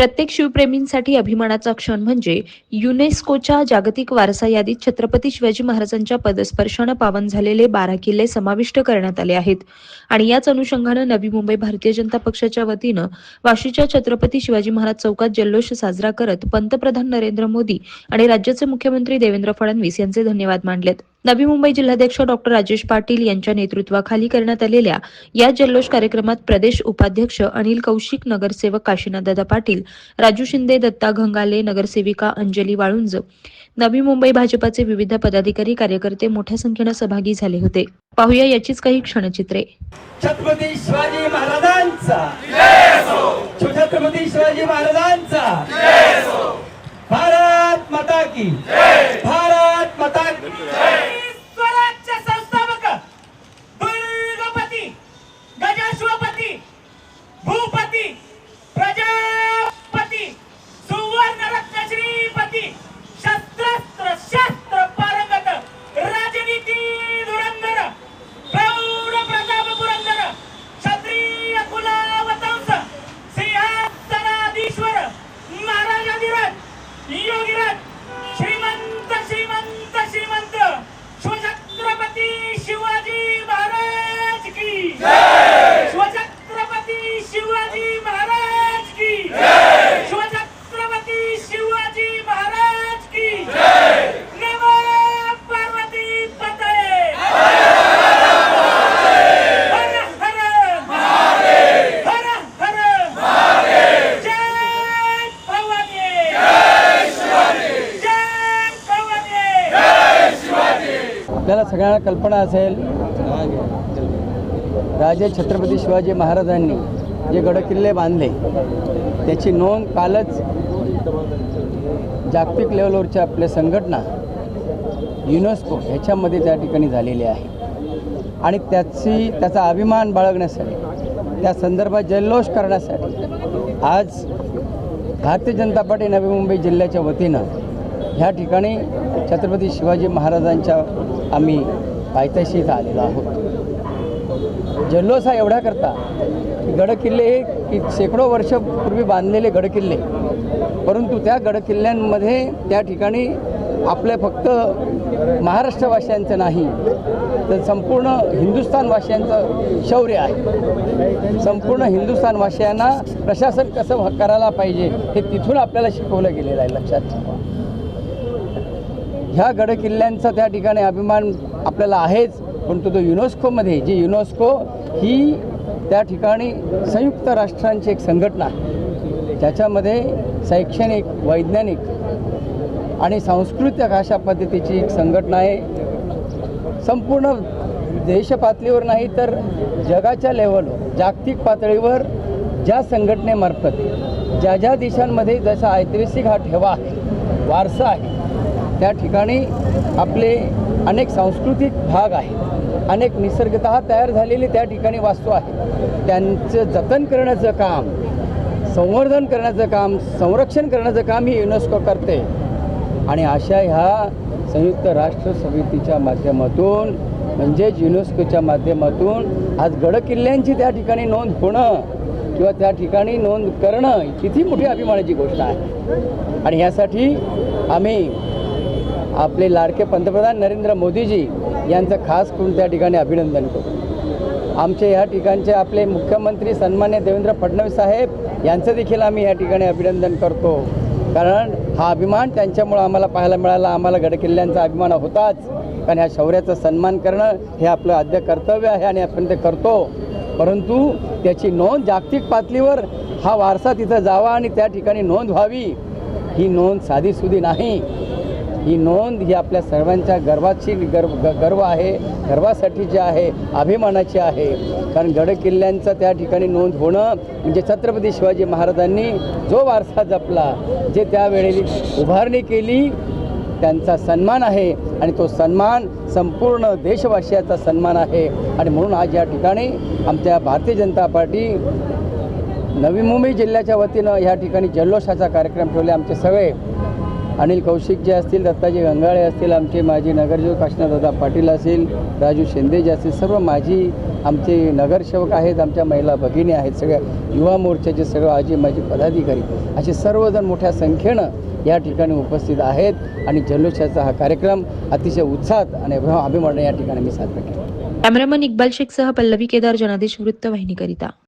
प्रत्येक शिवप्रेमींसाठी अभिमानाचा क्षण म्हणजे युनेस्कोच्या जागतिक वारसा यादीत छत्रपती शिवाजी महाराजांच्या पदस्पर्शानं पावन झालेले बारा किल्ले समाविष्ट करण्यात आले आहेत. आणि याच अनुषंगानं नवी मुंबई भारतीय जनता पक्षाच्या वतीनं वाशीच्या छत्रपती शिवाजी महाराज चौकात जल्लोष साजरा करत पंतप्रधान नरेंद्र मोदी आणि राज्याचे मुख्यमंत्री देवेंद्र फडणवीस यांचे धन्यवाद मानलेत नवी मुंबई जिल्हाध्यक्ष डॉक्टर राजेश पाटील यांच्या नेतृत्वाखाली करण्यात आलेल्या या जल्लोष कार्यक्रमात प्रदेश उपाध्यक्ष अनिल कौशिक नगरसेवक काशीनाथदादा पाटील राजू शिंदे दत्ता घंगाले नगरसेविका अंजली वाळुंज. नवी मुंबई भाजपाचे विविध पदाधिकारी कार्यकर्ते मोठ्या संख्येनं सहभागी झाले होते. पाहूया याचीच काही क्षणचित्रे. छत्रपती शिवाजी महाराजांचा. छत्रपती शिवाजी महाराजांचा. भारत माता की आपल्याला सगळ्यांना कल्पना असेल. राजे छत्रपती शिवाजी महाराजांनी जे गडकिल्ले बांधले त्याची नोंद कालच जागतिक लेवलवरच्या आपल्या संघटना युनेस्को ह्याच्यामध्ये त्या ठिकाणी झालेली आहे. आणि त्याची त्याचा अभिमान बाळगण्यासाठी त्या संदर्भात जल्लोष करण्यासाठी आज भारतीय जनता पार्टी नवी मुंबई जिल्ह्याच्या वतीनं ह्या ठिकाणी छत्रपती शिवाजी महाराजांच्या आम्ही पायथ्याशी इथं आलेलो आहोत. जल्लोष हा एवढा करता की गडकिल्ले हे की शेकडो वर्षपूर्वी बांधलेले गडकिल्ले. परंतु त्या गडकिल्ल्यांमध्ये त्या ठिकाणी आपल्या फक्त महाराष्ट्रवासियांचं नाही तर संपूर्ण हिंदुस्थानवासियांचं शौर्य आहे. संपूर्ण हिंदुस्थानवासियांना प्रशासन कसं करायला पाहिजे हे तिथून आपल्याला शिकवलं गेलेलं आहे लक्षात ठेवा. ह्या गडकिल्ल्यांचा त्या ठिकाणी अभिमान आपल्याला आहेच परंतु तो युनेस्कोमध्ये जी युनेस्को ही त्या ठिकाणी संयुक्त राष्ट्रांची एक संघटना आहे. ज्याच्यामध्ये शैक्षणिक वैज्ञानिक आणि सांस्कृतिक अशा पद्धतीची एक संघटना आहे. संपूर्ण देशपातळीवर नाही तर जगाच्या लेवलवर जागतिक पातळीवर ज्या संघटनेमार्फत ज्या ज्या देशांमध्ये जसा ऐतिहासिक हा ठेवा आहे वारसा आहे त्या ठिकाणी आपले अनेक सांस्कृतिक भाग आहेत. अनेक निसर्गत तयार झालेले त्या ठिकाणी वास्तू आहे त्यांचं जतन करण्याचं काम संवर्धन करण्याचं काम संरक्षण करण्याचं काम ही युनेस्को करते. आणि अशा ह्या संयुक्त राष्ट्र समितीच्या माध्यमातून म्हणजेच युनेस्कोच्या माध्यमातून आज गडकिल्ल्यांची त्या ठिकाणी नोंद होणं किंवा त्या ठिकाणी नोंद करणं किती मोठी अभिमानाची गोष्ट आहे. आणि ह्यासाठी आम्ही आपले लाडके पंतप्रधान नरेंद्र मोदीजी यांचं खास करून त्या ठिकाणी अभिनंदन करू आमचे या ठिकाणचे आपले मुख्यमंत्री सन्मान्य देवेंद्र फडणवीस साहेब यांचं देखील आम्ही या ठिकाणी अभिनंदन करतो. कारण हा अभिमान त्यांच्यामुळं आम्हाला पाहायला मिळाला आम्हाला गडकिल्ल्यांचा अभिमान होताच. कारण ह्या शौर्याचा सन्मान करणं हे आपलं आद्य कर्तव्य आहे आणि आपण ते करतो. परंतु त्याची नोंद जागतिक पातळीवर हा वारसा तिथं जावा आणि त्या ठिकाणी नोंद व्हावी. ही नोंद साधीसुधी नाही. ही नोंद ही आपल्या सर्वांच्या गर्वाची गर्व ग- गर्व आहे गर्वासाठी जे आहे अभिमानाची आहे. कारण गडकिल्ल्यांचं त्या ठिकाणी नोंद होणं म्हणजे छत्रपती शिवाजी महाराजांनी जो वारसा जपला जे त्यावेळी उभारणी केली त्यांचा सन्मान आहे. आणि तो सन्मान संपूर्ण देशवासियाचा सन्मान आहे. आणि म्हणून आज या ठिकाणी आमच्या भारतीय जनता पार्टी नवी मुंबई जिल्ह्याच्या वतीनं या ठिकाणी जल्लोषाचा कार्यक्रम ठेवले आमचे सगळे. अनिल कौशिक जे असतील दत्ताजी गंगाळे असतील आमचे माजी नगरसेवक काशीनाथदादा पाटील असतील राजू शिंदे जे असतील सर्व माजी आमचे नगरसेवक आहेत आमच्या महिला भगिनी आहेत सगळ्या युवा मोर्चाचे सगळं आजी माजी पदाधिकारी असे सर्वजण मोठ्या संख्येनं या ठिकाणी उपस्थित आहेत आणि जल्लोषाचा हा कार्यक्रम अतिशय उत्साहात आणि अभिमान या ठिकाणी मी साजरा केला. कॅमेरामन इक्बाल शेखसह पल्लवी केदार जनादेश वृत्तवाहिनीकरिता